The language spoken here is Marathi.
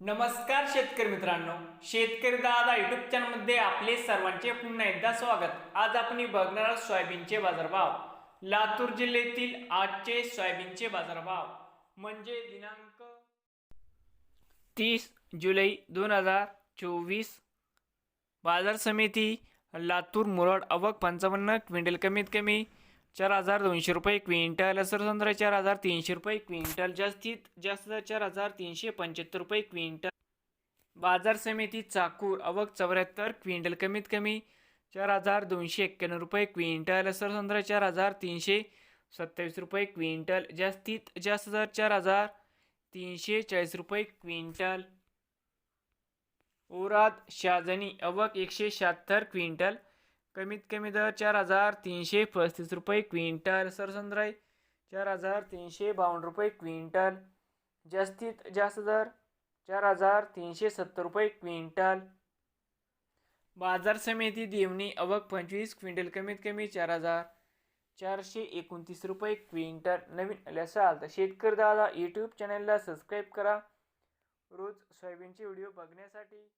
नमस्कार शेतकरी मित्रांनो शेतकरी दादा युट्यूब चॅनलमध्ये आपले सर्वांचे पुन्हा एकदा स्वागत. आज आपण बघणार आहोत सोयाबीनचे बाजारभाव. लातूर जिल्ह्यातील आजचे सोयाबीनचे बाजारभाव. म्हणजे दिनांक तीस जुलै दोन हजार चोवीस. बाजार समिती लातूर मुरड अवक पंचावन्न क्विंटल कमीत कमी चार हजार दोनशे रुपये क्विंटल सरसंद्र चार हजार तीनशे रुपये क्विंटल जास्तीत जास्त चार हजार तीनशे पंच्याहत्तर रुपये क्विंटल. बाजार समिती चाकूर अवक चौऱ्याहत्तर क्विंटल कमीत कमी चार हजार दोनशे एक्क्याण्णव रुपये क्विंटल सरसंद्र चार हजार तीनशे सत्तावीस रुपये क्विंटल जास्तीत जास्त दर चार हजार तीनशे चाळीस रुपये क्विंटल. ओराद शाजनी अवक एकशे शहात्तर क्विंटल कमीत कमी दर चार हजार तीनशे पस्तीस रुपये क्विंटल. सरसंद्राई चार हजार तीनशे बावन्न रुपये क्विंटल. जास्तीत जास्त दर चार हजार तीनशे सत्तर रुपये क्विंटल. बाजार समिती देवणी अवक पंचवीस क्विंटल कमीत कमी चार हजार चारशे एकोणतीस रुपये क्विंटल. नवीन आले असाल तर शेतकरी दादा यूट्यूब चॅनलला सबस्क्राईब करा. रोज सोयाबीनचे व्हिडिओ बघण्यासाठी